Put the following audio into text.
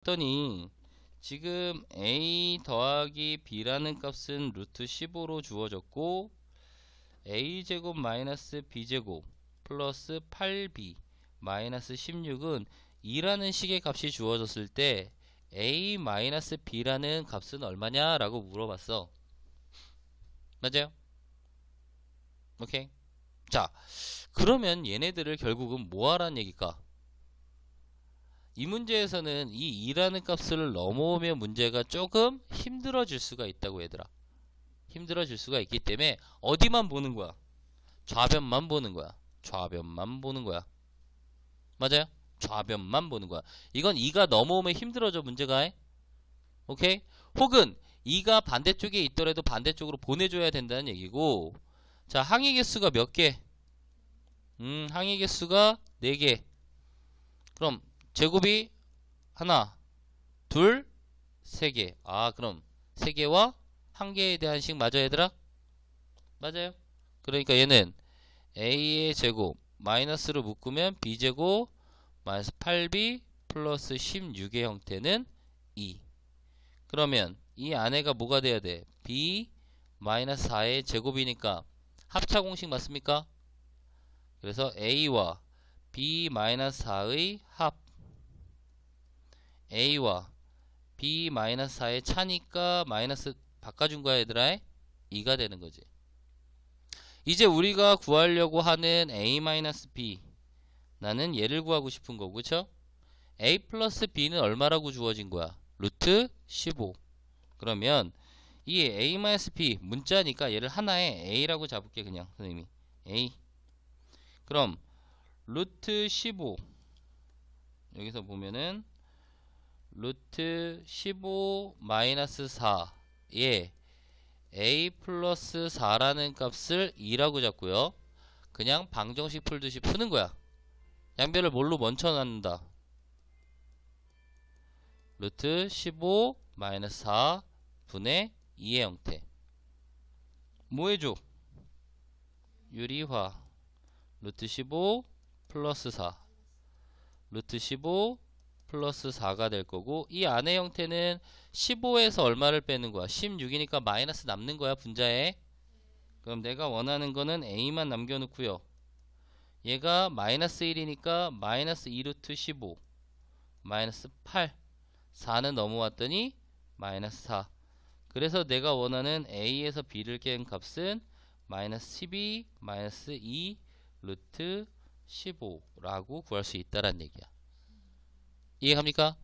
했더니 지금 a 더하기 b라는 값은 루트 15로 주어졌고 a제곱 마이너스 b제곱 플러스 8b 마이너스 16은 2라는 식의 값이 주어졌을 때 a 마이너스 b라는 값은 얼마냐? 라고 물어봤어. 맞아요? 오케이. 자 그러면 얘네들을 결국은 뭐 하라는 얘기일까 이 문제에서는 이 2라는 값을 넘어오면 문제가 조금 힘들어질 수가 있다고 얘들아. 힘들어질 수가 있기 때문에 어디만 보는 거야? 좌변만 보는 거야. 좌변만 보는 거야. 맞아요? 좌변만 보는 거야. 이건 2가 넘어오면 힘들어져 문제가. 오케이? 혹은 2가 반대쪽에 있더라도 반대쪽으로 보내줘야 된다는 얘기고 자 항의 개수가 몇 개? 음 항의 개수가 4개. 그럼 제곱이 하나, 둘, 세 개. 아, 그럼 세 개와 한 개에 대한 식 맞아요, 얘들아? 맞아요. 그러니까 얘는 a의 제곱 마이너스로 묶으면 b제곱 마이너스 8b 플러스 16의 형태는 2. 그러면 이 안에가 뭐가 돼야 돼? b 마이너스 4의 제곱이니까 합차 공식 맞습니까? 그래서 a와 b 마이너스 4의 합 a와 b 마이너스 4의 차니까 마이너스 바꿔준 거야 얘들아. 2가 되는 거지. 이제 우리가 구하려고 하는 a 마이너스 b. 나는 얘를 구하고 싶은 거고 그쵸? A 플러스 b는 얼마라고 주어진 거야? 루트 15 그러면 이 a 마이너스 b 문자니까 얘를 하나에 a라고 잡을게 그냥 선생님이. A. 그럼 루트 15 여기서 보면은 루트 15 마이너스 4에 a 플러스 4라는 값을 2라고 잡고요. 그냥 방정식 풀듯이 푸는 거야. 양변을 뭘로 먼저 낳는다. 루트 15 마이너스 4 분의 2의 형태. 뭐 해줘? 유리화 루트 15 플러스 4 루트 15 플러스 4가 될 거고 이 안의 형태는 15에서 얼마를 빼는 거야? 16이니까 마이너스 남는 거야 분자에? 그럼 내가 원하는 거는 a만 남겨놓고요. 얘가 마이너스 1이니까 마이너스 2루트 15 마이너스 8 4는 넘어왔더니 마이너스 4 그래서 내가 원하는 a에서 b를 깬 값은 마이너스 12 마이너스 2 루트 15라고 구할 수 있다란 얘기야 이해갑니까?